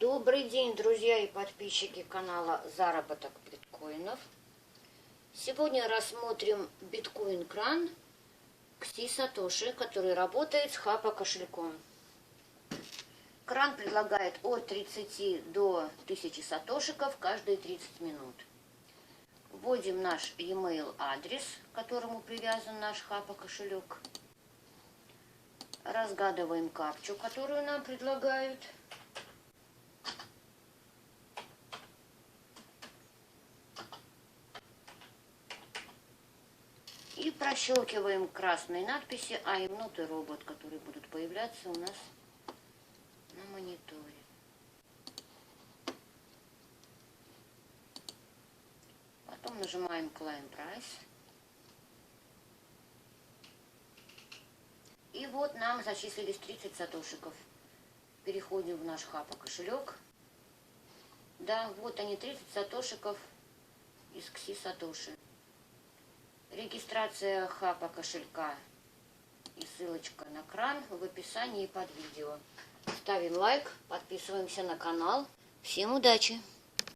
Добрый день, друзья и подписчики канала Заработок биткоинов. Сегодня рассмотрим биткоин-кран Кси Сатоши, который работает с Хапа кошельком. Кран предлагает от 30 до 1000 сатошиков каждые 30 минут. Вводим наш e-mail адрес, к которому привязан наш Хапа кошелек. Разгадываем капчу, которую нам предлагают. И прощелкиваем красные надписи «I am not a robot», которые будут появляться у нас на мониторе. Потом нажимаем Claim Price. И вот нам зачислились 30 сатошиков. Переходим в наш хапа кошелек. Да, вот они 30 сатошиков из Кси Сатоши. Регистрация хапа кошелька и ссылочка на кран в описании под видео. Ставим лайк, подписываемся на канал. Всем удачи!